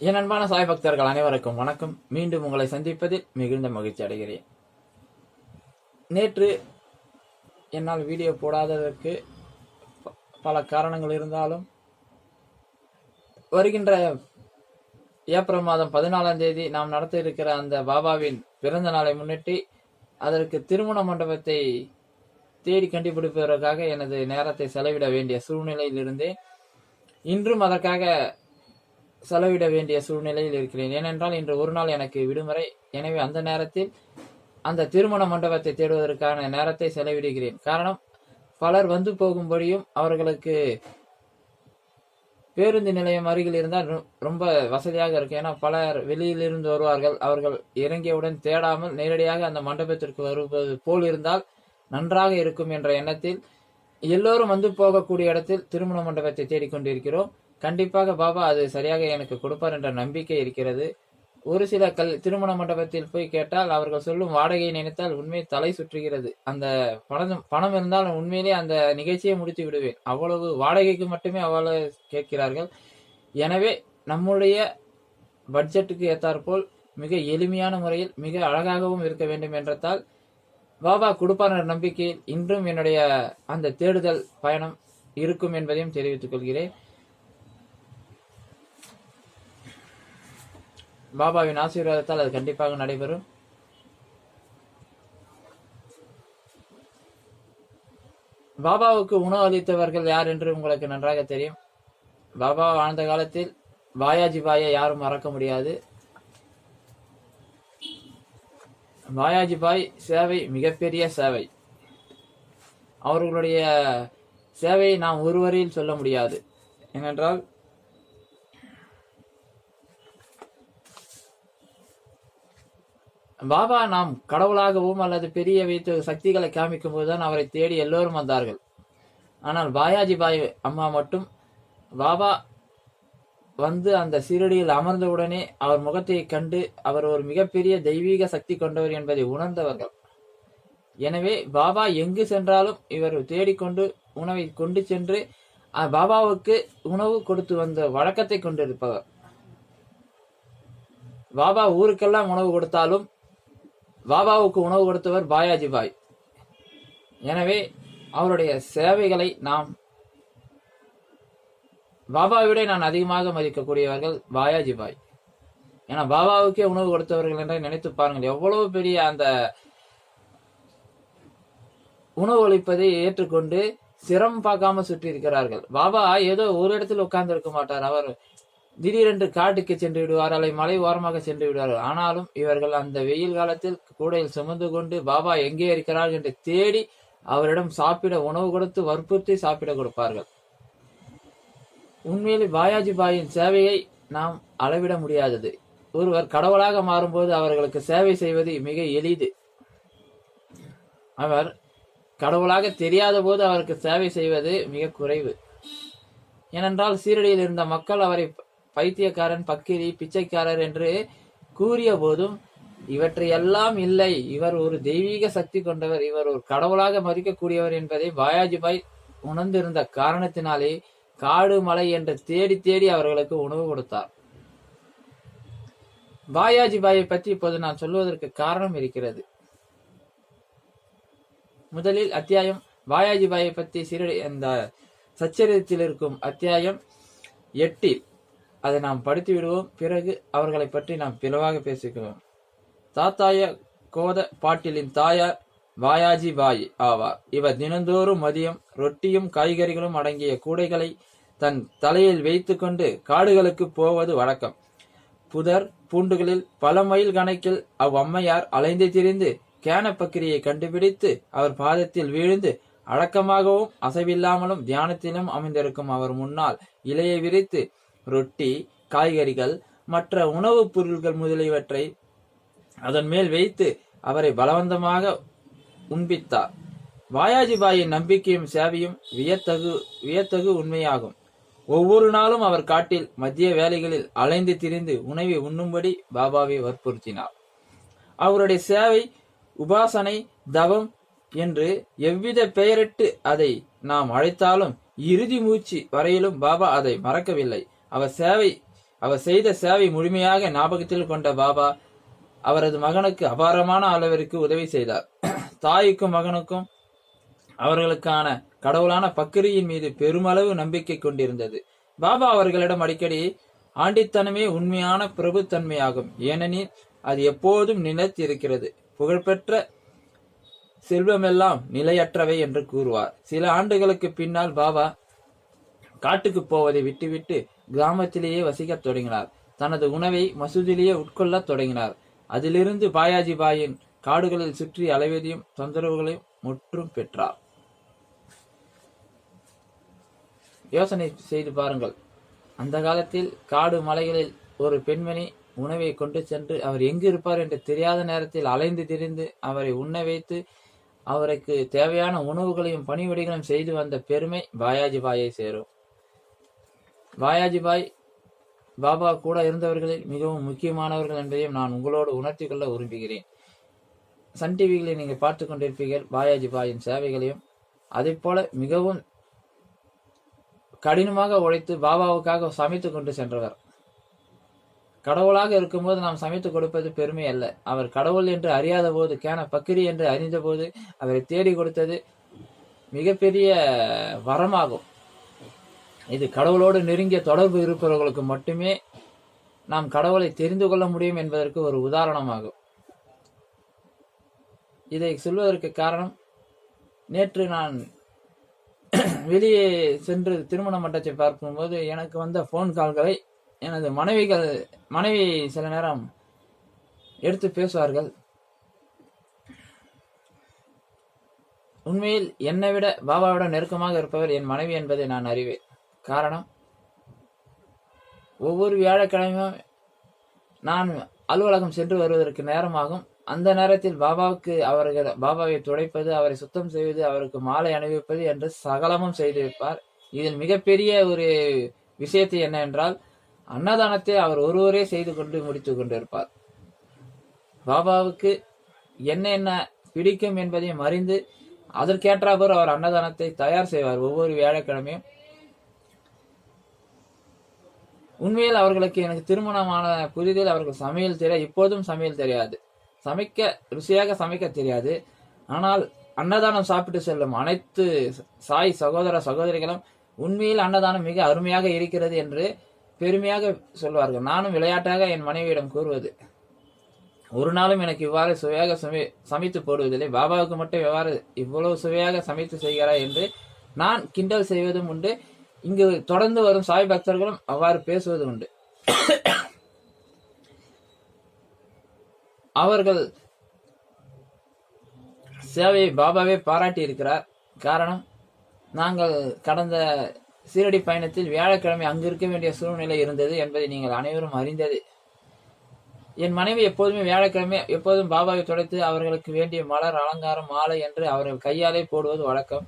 என் அன்பான சாய் பக்தர்கள் அனைவருக்கும் வணக்கம். மீண்டும் உங்களை சந்திப்பதில் மிகுந்த மகிழ்ச்சி அடைகிறேன். நேற்று என்னால் வீடியோ போடாததற்கு பல காரணங்கள் இருந்தாலும் வருகின்ற ஏப்ரல் மாதம் பதினாலாம் தேதி நாம் நடத்த இருக்கிற அந்த பாபாவின் பிறந்த நாளை முன்னிட்டு அதற்கு திருமண மண்டபத்தை தேடி கண்டுபிடிப்பதற்காக எனது நேரத்தை செலவிட வேண்டிய சூழ்நிலையில் இருந்தேன் இன்றும் அதற்காக செலவிட வேண்டிய சூழ்நிலையில் இருக்கிறேன். ஏனென்றால் இன்று ஒரு நாள் எனக்கு விடுமுறை. எனவே அந்த நேரத்தில் அந்த திருமண மண்டபத்தை தேடுவதற்கான நேரத்தை செலவிடுகிறேன். காரணம் பலர் வந்து போகும்படியும் அவர்களுக்கு பேருந்து நிலையம் அருகில் இருந்தால் ரொம்ப வசதியாக இருக்கும். ஏன்னா பலர் வெளியிலிருந்து வருவார்கள். அவர்கள் இறங்கியவுடன் தேடாமல் நேரடியாக அந்த மண்டபத்திற்கு வருவது போல் இருந்தால் நன்றாக இருக்கும் என்ற எண்ணத்தில் எல்லோரும் வந்து போகக்கூடிய இடத்தில் திருமண மண்டபத்தை தேடிக்கொண்டிருக்கிறோம். கண்டிப்பாக பாபா அது சரியாக எனக்கு கொடுப்பார் என்ற நம்பிக்கை இருக்கிறது. ஒரு சில கல் திருமண மண்டபத்தில் போய் கேட்டால் அவர்கள் சொல்லும் வாடகையை நினைத்தால் உண்மை தலை சுற்றுகிறது. அந்த பணம் பணம் இருந்தால் உண்மையிலே அந்த நிகழ்ச்சியை முடித்து விடுவேன். அவ்வளவு வாடகைக்கு மட்டுமே அவ்வளவு கேட்கிறார்கள். எனவே நம்முடைய பட்ஜெட்டுக்கு ஏற்றாற்போல் மிக எளிமையான முறையில் மிக அழகாகவும் இருக்க வேண்டும் என்றதால் பாபா கொடுப்பார் என்ற நம்பிக்கையில் இன்றும் என்னுடைய அந்த தேடுதல் பயணம் இருக்கும் என்பதையும் தெரிவித்துக் கொள்கிறேன். பாபாவின் ஆசீர்வாதத்தால் அது கண்டிப்பாக நடைபெறும். பாபாவுக்கு உணவு அளித்தவர்கள் யார் என்று உங்களுக்கு நன்றாக தெரியும். பாபா வாழ்ந்த காலத்தில் பாயாஜி பாயை யாரும் மறக்க முடியாது. பாயாஜி பாய் சேவை மிகப்பெரிய சேவை. அவர்களுடைய சேவையை நாம் ஒருவரையில் சொல்ல முடியாது. ஏனென்றால் பாபா நாம் கடவுளாகவும் அல்லது பெரிய வைத்து சக்திகளை காமிக்கும் போதுதான் அவரை தேடி எல்லோரும் வந்தார்கள். ஆனால் பாயாஜி பாய் அம்மா மட்டும் பாபா வந்து அந்த சீரடியில் அமர்ந்தவுடனே அவர் முகத்தை கண்டு அவர் ஒரு மிகப்பெரிய தெய்வீக சக்தி கொண்டவர் என்பதை உணர்ந்தவர்கள். எனவே பாபா எங்கு சென்றாலும் இவர் தேடிக்கொண்டு உணவை கொண்டு சென்று பாபாவுக்கு உணவு கொடுத்து வந்த வழக்கத்தை கொண்டிருப்பவர். பாபா ஊருக்கெல்லாம் உணவு கொடுத்தாலும் பாபாவுக்கு உணவு கொடுத்தவர் பாயாஜி பாய். எனவே அவருடைய சேவைகளை நாம் பாபாவை விட நான் அதிகமாக மதிக்கக்கூடியவர்கள் பாயாஜி பாய். ஏன்னா பாபாவுக்கே உணவு கொடுத்தவர்கள் என்று நினைத்து பாருங்கள். எவ்வளவு பெரிய அந்த உணவு அளிப்பதை ஏற்றுக்கொண்டு சிரமம் பார்க்காம சுற்றி இருக்கிறார்கள் பாபா ஏதோ ஒரு இடத்தில் உட்கார்ந்து இருக்க மாட்டார். அவர் திடீரென்று காட்டுக்கு சென்று விடுவார் அல்லது மலை ஓரமாக சென்று விடுவார்கள் ஆனாலும் இவர்கள் அந்த வெயில் காலத்தில் கூடையில் சுமந்து கொண்டு பாபா எங்கே இருக்கிறார் என்று தேடி அவரிடம் சாப்பிட உணவு கொடுத்து வற்புறுத்தி சாப்பிட கொடுப்பார்கள். உண்மையில் பாயாஜி பாயின் சேவையை நாம் அளவிட முடியாதது. ஒருவர் கடவுளாக மாறும்போது அவர்களுக்கு சேவை செய்வது மிக எளிது. அவர் கடவுளாக தெரியாத போது அவருக்கு சேவை செய்வது மிக குறைவு. ஏனென்றால் சீரடியில் இருந்த மக்கள் அவரை பைத்தியக்காரன் பக்கிரி பிச்சைக்காரர் என்று கூறிய போதும் இவற்றையெல்லாம் இல்லை. இவர் ஒரு தெய்வீக சக்தி கொண்டவர். இவர் ஒரு கடவுளாக மதிக்கக்கூடியவர் என்பதை பாயாஜிபாய் உணர்ந்திருந்த காரணத்தினாலே காடு மலை என்று தேடி தேடி அவர்களுக்கு உணவு கொடுத்தார். பாயாஜிபாயை பற்றி இப்போது நான் சொல்வதற்கு காரணம் இருக்கிறது. முதலில் அத்தியாயம் பாயாஜிபாயை பற்றி சீரடி அந்த சச்சரித்தில் இருக்கும் அத்தியாயம் எட்டில் அதை நாம் படித்து விடுவோம் பிறகு அவர்களை பற்றி நாம் பிளவாக பேசிக்குவோம் தாத்தாய கோத பாட்டிலின் தாயார் வாயாஜி பாய் ஆவார். இவர் தினந்தோறும் மதியம் ரொட்டியும் காய்கறிகளும் அடங்கிய கூடைகளை தன் தலையில் வைத்துக்கொண்டு காடுகளுக்கு போவது வழக்கம். புதர் பூண்டுகளில் பல மைல் கணக்கில் அவ்வம்மையார் அலைந்து திரிந்து கேனப்பக்கிரியை கண்டுபிடித்து அவர் பாதத்தில் வீழ்ந்து அடக்கமாகவும் அசைவில்லாமலும் தியானத்திலும் அமைந்திருக்கும் அவர் முன்னால் இலையை விரித்து ரொட்டி காய்கறிகள் மற்ற உணவுப் பொருள்கள் முதலியவற்றை அதன் மேல் வைத்து அவரை பலவந்தமாக உண்பித்தார். வாயாஜிபாயின் நம்பிக்கையும் சேவையும் வியத்தகு வியத்தகு உண்மையாகும். ஒவ்வொரு நாளும் அவர் காட்டில் மத்திய வேலைகளில் அலைந்து திரிந்து உணவை உண்ணும்படி பாபாவை வற்புறுத்தினார். அவருடைய சேவை உபாசனை தவம் என்று எவ்வித பெயரிட்டு அதை நாம் அழைத்தாலும் இறுதி மூச்சு வரையிலும் பாபா அதை மறக்கவில்லை. அவர் சேவை அவர் செய்த சேவை முழுமையாக ஞாபகத்தில் கொண்ட பாபா அவரது மகனுக்கு அபாரமான அளவிற்கு உதவி செய்தார். தாய்க்கும் மகனுக்கும் அவர்களுக்கான கடவுளான பக்ரியின் மீது பெருமளவு நம்பிக்கை கொண்டிருந்தது. பாபா அவர்களிடம் அடிக்கடி ஆண்டித்தனமே உண்மையான பிரபுத்தன்மையாகும். ஏனெனில் அது எப்போதும் நிலைத்திருக்கிறது. புகழ்பெற்ற செல்வமெல்லாம் நிலையற்றவை என்று கூறுவார். சில ஆண்டுகளுக்கு பின்னால் பாபா காட்டுக்கு போவதை விட்டுவிட்டு கிராமத்திலேயே வசிக்கத் தொடங்கினார். தனது உணவை மசூதிலேயே உட்கொள்ளத் தொடங்கினார். அதிலிருந்து பாயாஜி பாயின் காடுகளில் சுற்றி அலைவதையும் தொந்தரவுகளையும் முற்றும் பெற்றார். யோசனை செய்து பாருங்கள். அந்த காலத்தில் காடு மலைகளில் ஒரு பெண்மணி உணவை கொண்டு சென்று அவர் எங்கு இருப்பார் என்று தெரியாத நேரத்தில் அலைந்து திரிந்து அவரை உண்ண வைத்து அவருக்கு தேவையான உணவுகளையும் பணிவிடைகளையும் செய்து வந்த பெருமை பாயாஜி பாயை சேரும். வாயாஜிபாய் பாபா கூட இருந்தவர்களில் மிகவும் முக்கியமானவர்கள் என்பதையும் நான் உங்களோடு உணர்த்தி கொள்ள விரும்புகிறேன். சன் டிவிகளை நீங்கள் பார்த்து கொண்டிருப்பீர்கள் பாயாஜி பாயின் சேவைகளையும். அதே போல மிகவும் கடினமாக உழைத்து பாபாவுக்காக சமைத்து கொண்டு சென்றவர். கடவுளாக இருக்கும்போது நாம் சமைத்து கொடுப்பது பெருமை அல்ல. அவர் கடவுள் என்று அறியாத போது கேன பக்கிரி என்று அறிந்த போது அவரை தேடி கொடுத்தது மிகப்பெரிய வரமாகும். இது கடவுளோடு நெருங்கிய தொடர்பு இருப்பவர்களுக்கு மட்டுமே நாம் கடவுளை தெரிந்து கொள்ள முடியும் என்பதற்கு ஒரு உதாரணமாகும். இதை சொல்வதற்கு காரணம் நேற்று நான் வெளியே சென்று திருமண மட்டத்தை பார்க்கும்போது எனக்கு வந்த ஃபோன் கால்களை எனது மனைவிகள் மனைவி சில நேரம் எடுத்து பேசுவார்கள். உண்மையில் என்னை விட பாபாவிட நெருக்கமாக இருப்பவர் என் மனைவி என்பதை நான் அறிவேன். காரணம்? ஒவ்வொரு வியாழக்கிழமையும் நான் அலுவலகம் சென்று வருவதற்கு நேரமாகும். அந்த நேரத்தில் பாபாவுக்கு அவர்கள் பாபாவை துடைப்பது அவரை சுத்தம் செய்வது அவருக்கு மாலை அணிவிப்பது என்று சகலமும் செய்து வைப்பார் இதில் மிகப்பெரிய ஒரு விஷயத்தை என்ன என்றால் அன்னதானத்தை அவர் ஒருவரே செய்து கொண்டு முடித்து கொண்டிருப்பார். பாபாவுக்கு என்னென்ன பிடிக்கும் என்பதையும் அறிந்து அதற்கேற்றாபோர் அவர் அன்னதானத்தை தயார் செய்வார். ஒவ்வொரு வியாழக்கிழமையும் உண்மையில் அவர்களுக்கு எனக்கு திருமணமான புதிதில் அவர்கள் சமையல் தெரிய இப்போதும் சமையல் தெரியாது. சமைக்க ருசியாக சமைக்க தெரியாது. ஆனால் அன்னதானம் சாப்பிட்டு செல்லும் அனைத்து சாய் சகோதர சகோதரிகளும் உண்மையில் அன்னதானம் மிக அருமையாக இருக்கிறது என்று பெருமையாக சொல்வார்கள். நானும் விளையாட்டாக என் மனைவியிடம் கூறுவது ஒரு நாளும் எனக்கு இவ்வாறு சுவையாக சமை சமைத்து போடுவதில்லை. பாபாவுக்கு மட்டும் எவ்வாறு இவ்வளவு சுவையாக சமைத்து செய்கிறாய் என்று நான் கிண்டல் செய்வதும் உண்டு. இங்கு தொடர்ந்து வரும் சாய் பக்தர்களும் அவ்வாறு பேசுவது உண்டு. அவர்கள் சேவையை பாபாவே பாராட்டி இருக்கிறார். காரணம் நாங்கள் கடந்த சீரடி பயணத்தில் வியாழக்கிழமை அங்கு இருக்க வேண்டிய சூழ்நிலை இருந்தது என்பதை நீங்கள் அனைவரும் அறிந்தது. என் மனைவி எப்போதுமே வியாழக்கிழமை எப்போதும் பாபாவை துடைத்து அவர்களுக்கு வேண்டிய மலர் அலங்காரம் மாலை என்று அவர்கள் கையாலே போடுவது வழக்கம்.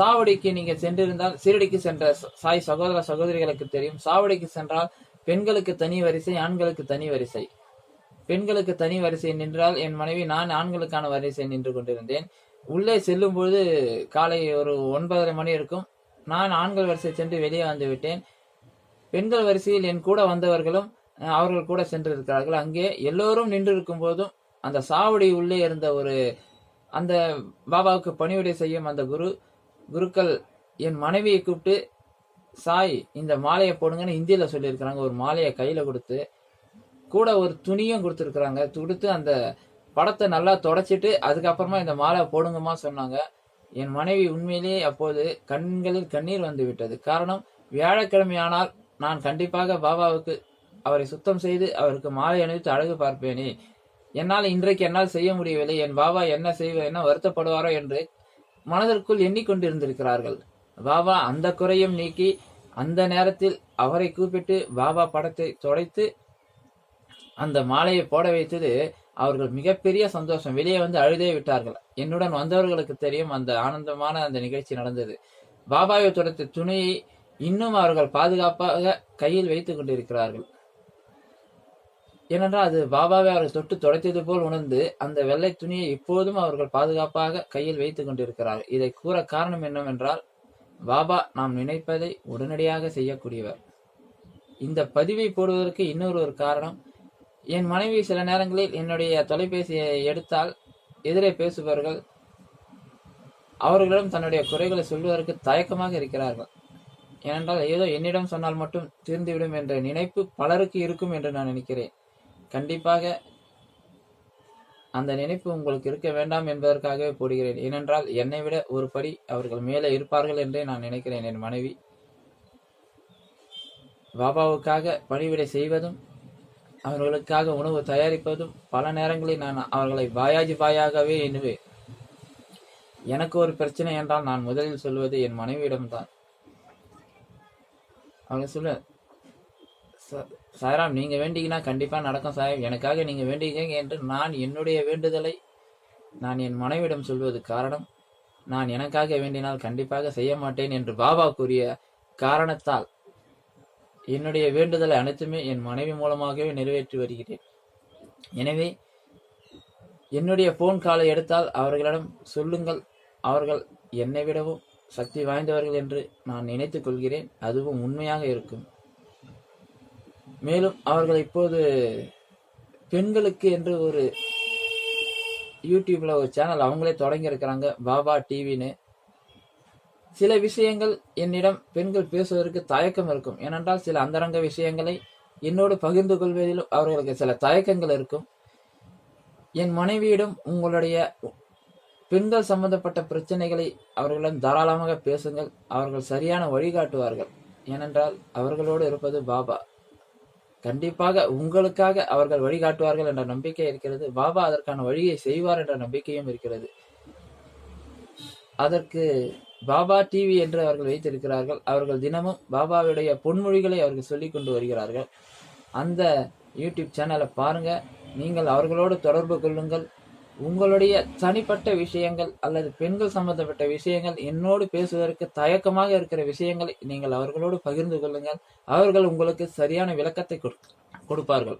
சாவடிக்கு நீங்க சென்றிருந்தால் சீரடிக்கு சென்ற சாய் சகோதர சகோதரிகளுக்கு தெரியும். சாவடிக்கு சென்றால் பெண்களுக்கு தனி வரிசை ஆண்களுக்கு தனி வரிசை. பெண்களுக்கு தனி வரிசை நின்றால் என் மனைவி நான் ஆண்களுக்கான வரிசை நின்று கொண்டிருந்தேன். உள்ளே செல்லும் பொழுது காலை ஒரு ஒன்பதரை மணி இருக்கும். நான் ஆண்கள் வரிசை சென்று வெளியே வந்து விட்டேன். பெண்கள் வரிசையில் என் கூட வந்தவர்களும் அவர்கள் கூட சென்றிருக்கிறார்கள். அங்கே எல்லோரும் நின்று இருக்கும் போதும் அந்த சாவடி உள்ளே இருந்த ஒரு அந்த பாபாவுக்கு பணிவிடை செய்யும் அந்த குரு குருக்கள் என் மனைவியை கூப்பிட்டு சாய் இந்த மாலையை போடுங்கன்னு ஹிந்தியில சொல்லியிருக்கிறாங்க. ஒரு மாலையை கையில கொடுத்து கூட ஒரு துணியும் கொடுத்துருக்குறாங்க. கொடுத்து அந்த படத்தை நல்லா தொடச்சிட்டு அதுக்கப்புறமா இந்த மாலை போடுங்கம்மா சொன்னாங்க. என் மனைவி உண்மையிலேயே அப்போது கண்களில் கண்ணீர் வந்து விட்டது. காரணம் வியாழக்கிழமையானால் நான் கண்டிப்பாக பாபாவுக்கு அவரை சுத்தம் செய்து அவருக்கு மாலை அணிவித்து அழகு பார்ப்பேனே. என்னால் இன்றைக்கு என்னால் செய்ய முடியவில்லை. என் பாபா என்ன செய்வேன் என்ன வருத்தப்படுவாரோ என்று மனதிற்குள் எண்ணிக்கொண்டிருந்திருக்கிறார்கள். பாபா அந்த குறையும் நீக்கி அந்த நேரத்தில் அவரை கூப்பிட்டு பாபா படத்தை தொடைத்து அந்த மாலையை போட வைத்தது அவர்கள் மிகப்பெரிய சந்தோஷம். வெளியே வந்து அழுதே விட்டார்கள். என்னுடன் வந்தவர்களுக்கு தெரியும் அந்த ஆனந்தமான அந்த நிகழ்ச்சி நடந்தது. பாபாவை துடைத்த துணியை இன்னும் அவர்கள் பாதுகாப்பாக கையில் வைத்துக் கொண்டிருக்கிறார்கள். ஏனென்றால் அது பாபாவை அவர்கள் தொட்டு தொடைத்தது போல் உணர்ந்து அந்த வெள்ளை துணியை இப்போதும் அவர்கள் பாதுகாப்பாக கையில் வைத்துக் கொண்டிருக்கிறார் இதை கூற காரணம் என்னவென்றால் பாபா நாம் நினைப்பதை உடனடியாக செய்யக்கூடியவர். இந்த பதிவை போடுவதற்கு இன்னொரு ஒரு காரணம் என் மனைவி சில நேரங்களில் என்னுடைய தொலைபேசியை எடுத்தால் எதிரே பேசுபவர்கள் அவர்களிடம் தன்னுடைய குறைகளை சொல்வதற்கு தயக்கமாக இருக்கிறார்கள். ஏனென்றால் ஏதோ என்னிடம் சொன்னால் மட்டும் தீர்ந்துவிடும் என்ற நினைப்பு பலருக்கு இருக்கும் என்று நான் நினைக்கிறேன். கண்டிப்பாக அந்த நினைப்பு உங்களுக்கு இருக்க வேண்டாம் என்பதற்காகவே போடுகிறேன். ஏனென்றால் என்னை விட ஒரு படி அவர்கள் மேலே இருப்பார்கள் என்றே நான் நினைக்கிறேன். என் மனைவி பாபாவுக்காக பணிவிடை செய்வதும் அவர்களுக்காக உணவு தயாரிப்பதும் பல நேரங்களில் நான் அவர்களை பாயாஜி பாயாகவே எண்ணுவேன். எனக்கு ஒரு பிரச்சனை என்றால் நான் முதலில் சொல்வது என் மனைவியிடம்தான். அவங்க சொல்ல "ச- சாய்ராம் நீங்க வேண்டிங்கன்னா கண்டிப்பா நடக்கும் சாய். எனக்காக நீங்க வேண்டிங்க என்று நான் என்னுடைய வேண்டுதலை நான் என் மனைவியிடம் சொல்வது காரணம். நான் எனக்காக வேண்டினால் கண்டிப்பாக செய்ய மாட்டேன் என்று பாபா கூறிய காரணத்தால் என்னுடைய வேண்டுதலை அனைத்துமே என் மனைவி மூலமாகவே நிறைவேற்றி வருகிறேன். எனவே என்னுடைய போன் காலை எடுத்தால் அவர்களிடம் சொல்லுங்கள். அவர்கள் என்னை விடவும் சக்தி வாய்ந்தவர்கள் என்று நான் நினைத்துக் கொள்கிறேன். அதுவும் உண்மையாக இருக்கும். மேலும் அவர்கள் இப்போது பெண்களுக்கு என்று ஒரு யூடியூப்ல ஒரு சேனல் அவங்களே தொடங்கி இருக்கிறாங்க. பாபா டிவின்னு. சில விஷயங்கள் என்னிடம் பெண்கள் பேசுவதற்கு தயக்கம் இருக்கும். ஏனென்றால் சில அந்தரங்க விஷயங்களை என்னோடு பகிர்ந்து கொள்வதிலும் அவர்களுக்கு சில தயக்கங்கள் இருக்கும். என் மனைவியிடம் உங்களுடைய பெண்கள் சம்பந்தப்பட்ட பிரச்சனைகளை அவர்களிடம் தாராளமாக பேசுங்கள். அவர்கள் சரியான வழிகாட்டுவார்கள். ஏனென்றால் அவர்களோடு இருப்பது பாபா கண்டிப்பாக உங்களுக்காக அவர்கள் வழிகாட்டுவார்கள் என்ற நம்பிக்கை இருக்கிறது. பாபா அதற்கான வழியை செய்வார் என்ற நம்பிக்கையும் இருக்கிறது. அதற்கு பாபா டிவி என்று அவர்கள் வைத்திருக்கிறார்கள். அவர்கள் தினமும் பாபாவுடைய பொன்மொழிகளை அவர்கள் சொல்லி கொண்டு வருகிறார்கள். அந்த யூடியூப் சேனலை பாருங்க. நீங்கள் அவர்களோடு தொடர்பு கொள்ளுங்கள். உங்களுடைய தனிப்பட்ட விஷயங்கள் அல்லது பெண்கள் சம்பந்தப்பட்ட விஷயங்கள் என்னோடு பேசுவதற்கு தயக்கமாக இருக்கிற விஷயங்களை நீங்கள் அவர்களோடு பகிர்ந்து கொள்ளுங்கள். அவர்கள் உங்களுக்கு சரியான விளக்கத்தை கொடு- கொடுப்பார்கள்.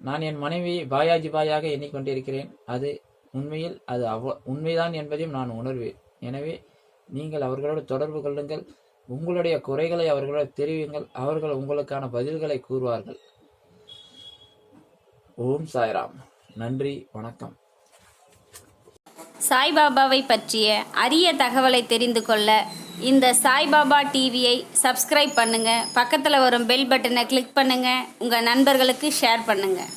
நான் என் மனைவியை பாயாஜி பாயாக எண்ணிக்கொண்டிருக்கிறேன். அது உண்மையில் அது அவ உண்மைதான் என்பதையும் நான் உணர்வேன். எனவே நீங்கள் அவர்களோடு தொடர்பு கொள்ளுங்கள். உங்களுடைய குறைகளை அவர்களோடு தெரிவியுங்கள் அவர்கள் உங்களுக்கான பதில்களை கூறுவார்கள். ஓம் சாய்ராம். நன்றி. வணக்கம். சாய்பாபாவை பற்றிய அரிய தகவலை தெரிந்து கொள்ள இந்த சாய்பாபா டிவியை சப்ஸ்கிரைப் பண்ணுங்கள் பக்கத்தில் வரும் பெல் பட்டனை கிளிக் பண்ணுங்கள் உங்கள் நண்பர்களுக்கு ஷேர் பண்ணுங்கள்